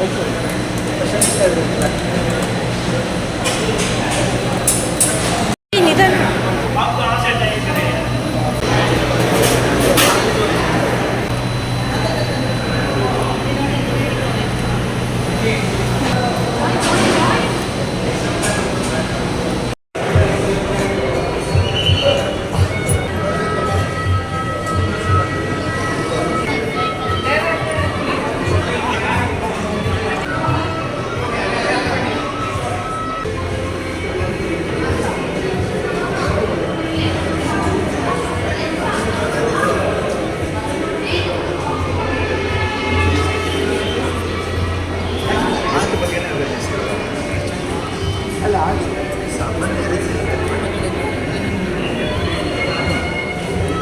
美味しそうです。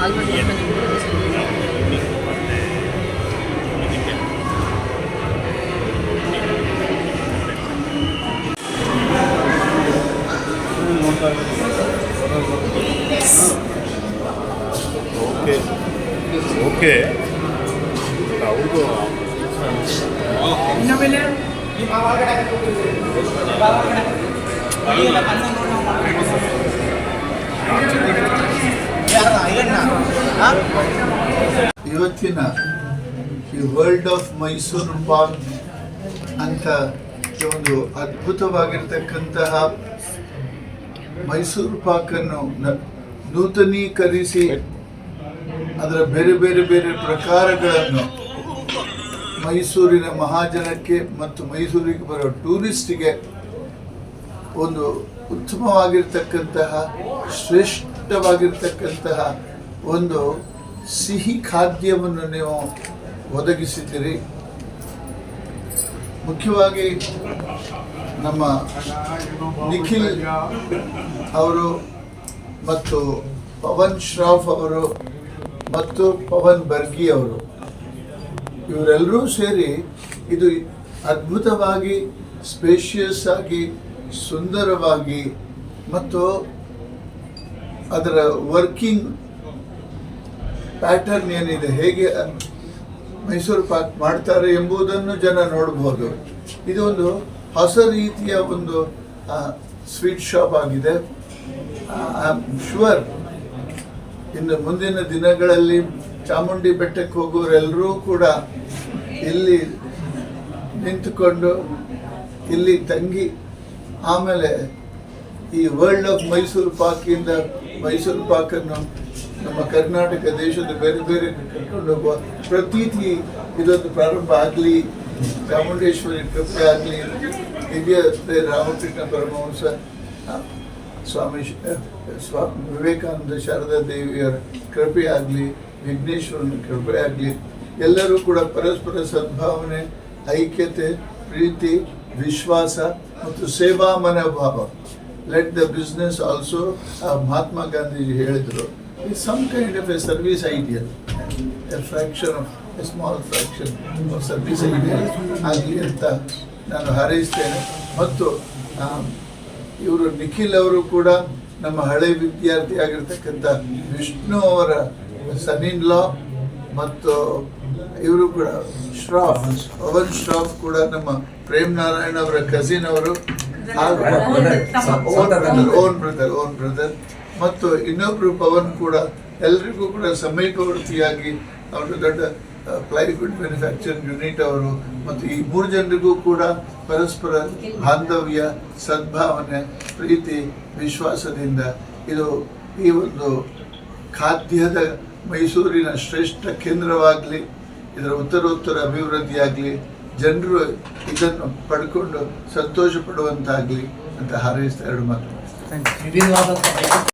마지막에 약간 오케이. 오케이. 자, 우리도. 이거 나 ಇವತ್ತಿನ ಈ world of Mysuru Pak ಅಂತ ಒಂದು ಅದ್ಭುತವಾಗಿರ್ತಕ್ಕಂತಹ ಮೈಸೂರು ಪಾಕನ್ನು ನೂತನೀಕರಿಸಿ ಅದರ ಬೇರೆ ಬೇರೆ ಬೇರೆ ಪ್ರಕಾರಗಳನ್ನು ಮೈಸೂರಿನ ಮಹಾಜನಕ್ಕೆ ಮತ್ತು ಮೈಸೂರಿಗೆ ಬರೋ ಟೂರಿಸ್ಟಿಗೆ ಒಂದು ಉತ್ತಮವಾಗಿರ್ತಕ್ಕಂತಹ ಶ್ರೇಷ್ಠವಾಗಿರ್ತಕ್ಕಂತಹ ಒಂದು ಸಿಹಿ ಖಾದ್ಯವನ್ನು ನೀವು ಒದಗಿಸಿದ್ದೀರಿ. ಮುಖ್ಯವಾಗಿ ನಮ್ಮ ನಿಖಿಲ್ ಅವರು ಮತ್ತು ಪವನ್ ಶ್ರಾಫ್ ಅವರು ಮತ್ತು ಪವನ್ ಬರ್ಗಿ ಅವರು, ಇವರೆಲ್ಲರೂ ಸೇರಿ ಇದು ಅದ್ಭುತವಾಗಿ, ಸ್ಪೇಷಿಯಸ್ ಆಗಿ, ಸುಂದರವಾಗಿ ಮತ್ತು ಅದರ ವರ್ಕಿಂಗ್ ಪ್ಯಾಟರ್ನ್ ಏನಿದೆ, ಹೇಗೆ ಮೈಸೂರು ಪಾಕ್ ಮಾಡ್ತಾರೆ ಎಂಬುದನ್ನು ಜನ ನೋಡಬಹುದು ಇದೊಂದು ಹೊಸ ರೀತಿಯ ಒಂದು ಸ್ವೀಟ್ ಶಾಪ್ ಆಗಿದೆ. ಆಮ್ ಶುವರ್ ಇನ್ನು ಮುಂದಿನ ದಿನಗಳಲ್ಲಿ ಚಾಮುಂಡಿ ಬೆಟ್ಟಕ್ಕೆ ಹೋಗೋರೆಲ್ಲರೂ ಕೂಡ ಇಲ್ಲಿ ನಿಂತುಕೊಂಡು, ಇಲ್ಲಿ ತಂಗಿ, ಆಮೇಲೆ ಈ ವರ್ಲ್ಡ್ ಆಫ್ ಮೈಸೂರು ಪಾಕಿಂದ ಮೈಸೂರು ಪಾಕನ್ನು ನಮ್ಮ ಕರ್ನಾಟಕ ದೇಶದ ಬೇರೆ ಬೇರೆ ಕರ್ಕೊಂಡು ಹೋಗುವ ಪ್ರತೀತಿ ಇದೊಂದು ಪ್ರಾರಂಭ ಆಗಲಿ, ಚಾಮುಂಡೇಶ್ವರಿ ಕೃಪೆ ಆಗಲಿ, ದಿವ್ಯ ರಾಮಕೃಷ್ಣ ಪರಮಹಂಸ ಸ್ವಾಮಿ ಸ್ವಾಮಿ ವಿವೇಕಾನಂದ ಶಾರದಾ ದೇವಿಯರ ಕೃಪೆ ವಿಘ್ನೇಶ್ವರನ ಕೃಪೆ ಎಲ್ಲರೂ ಕೂಡ ಪರಸ್ಪರ ಸದ್ಭಾವನೆ, ಐಕ್ಯತೆ, ಪ್ರೀತಿ, ವಿಶ್ವಾಸ ಮತ್ತು ಸೇವಾ ಮನೋಭಾವ. Let the business also Mahatma Gandhiji ಹೇಳಿದರು. It's some kind of a service ideal a fraction of a small fraction of service idea ಆಗಲಿ ಅಂತ ನಾನು ಹಾರೈಸ್ತೇನೆ. ಮತ್ತು ಇವರು ನಿಖಿಲ್ ಅವರು ಕೂಡ ನಮ್ಮ ಹಳೆ ವಿದ್ಯಾರ್ಥಿ ಆಗಿರ್ತಕ್ಕಂಥ ವಿಷ್ಣು ಅವರ ಸನ್ ಇನ್ ಲಾ ಮತ್ತು ಇವರು ಕೂಡ ಶ್ರಾಫ್ ಪವನ್ ಶ್ರಾಫ್ ಕೂಡ ನಮ್ಮ ಪ್ರೇಮ್ ನಾರಾಯಣ್ ಅವರ ಕಸಿನ್ ಅವರು. ಓನ್ ಬ್ರದರ್ ಓನ್ ಬ್ರದರ್ ಮತ್ತು ಇನ್ನೊಬ್ರು ಪವನ್ ಕೂಡ ಎಲ್ರಿಗೂ ಕೂಡ ಸಮೀಪವರ್ತಿಯಾಗಿ ಅವರು ದೊಡ್ಡ ಪ್ಲೈವುಡ್ ಮ್ಯಾನುಫ್ಯಾಕ್ಚರಿಂಗ್ ಯೂನಿಟ್ ಅವರು ಮತ್ತು ಈ ಮೂರು ಜನರಿಗೂ ಕೂಡ ಪರಸ್ಪರ ಬಾಂಧವ್ಯ ಸದ್ಭಾವನೆ ಪ್ರೀತಿ ವಿಶ್ವಾಸದಿಂದ ಇದು ಈ ಒಂದು ಖಾದ್ಯದ ಮೈಸೂರಿನ ಶ್ರೇಷ್ಠ ಕೇಂದ್ರವಾಗಲಿ ಇದರ ಉತ್ತರೋತ್ತರ ಅಭಿವೃದ್ಧಿಯಾಗಲಿ ಜನರು ಇದನ್ನು ಪಡ್ಕೊಂಡು ಸಂತೋಷ ಪಡುವಂತಾಗಲಿ ಅಂತ ಹಾರೈಸ್ತಾ ಎರಡು ಮಾತು.